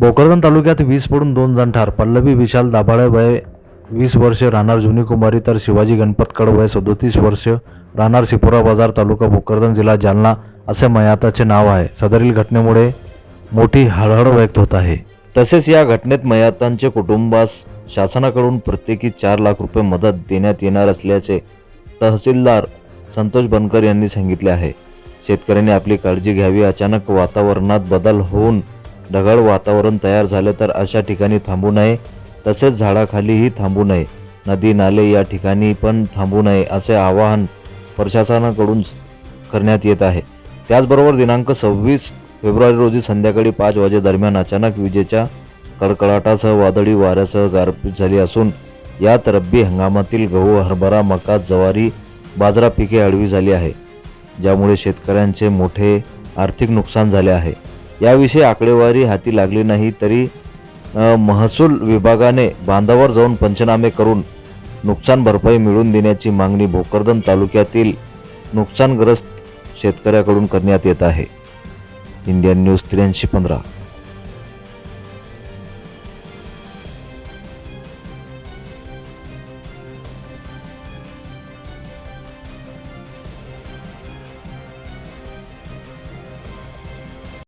भोकरदन तालुक्यात वीज पडून दोन जण ठार पल्लवी विशाल दाभाळे वय वीस वर्ष राहणार जुनी कुमारी तर शिवाजी गणपतकड वय सदोतीस वर्ष राहणार सिपोरा बाजार तालुका भोकरदन जिल्हा जालना असे मयाताचे नाव आहे. सदरील घटनेमुळे मोठी हळहळ व्यक्त होत आहे. तसेच या घटनेत मयातांचे कुटुंबास शासनाकडून प्रत्येकी चार लाख रुपये मदत देण्यात येणार असल्याचे तहसीलदार संतोष बनकर यांनी सांगितले आहे. शेतकऱ्यांनी आपली काळजी घ्यावी. अचानक वातावरणात बदल होऊन ढगाळ वातावरण तयार झाले तर अशा ठिकाणी थांबू नये. तसेच झाडाखालीही थांबू नये. नदी नाले या ठिकाणी पण थांबू नये असे आवाहन प्रशासनाकडून करण्यात येत आहे. त्याचबरोबर दिनांक सव्वीस फेब्रुवारी रोजी संध्याकाळी पाच वाजेदरम्यान अचानक विजेच्या कडकडाटासह वादळी वाऱ्यासह गारपीट झाली असून यात रब्बी हंगामातील गहू हरभरा मका ज्वारी बाजरा पिके आडवी झाली आहे ज्यामुळे शेतकऱ्यांचे मोठे आर्थिक नुकसान झाले आहे. याविषयी आकडेवारी हाती लागली नाही तरी महसूल विभागाने बांधावर जाऊन पंचनामे करून नुकसान भरपाई मिळवून देण्याची मागणी भोकरदन तालुक्यातील नुकसानग्रस्त शेतकऱ्याकडून करण्यात येत आहे. इंडियन न्यूज त्र्याऐंशी पंधरा.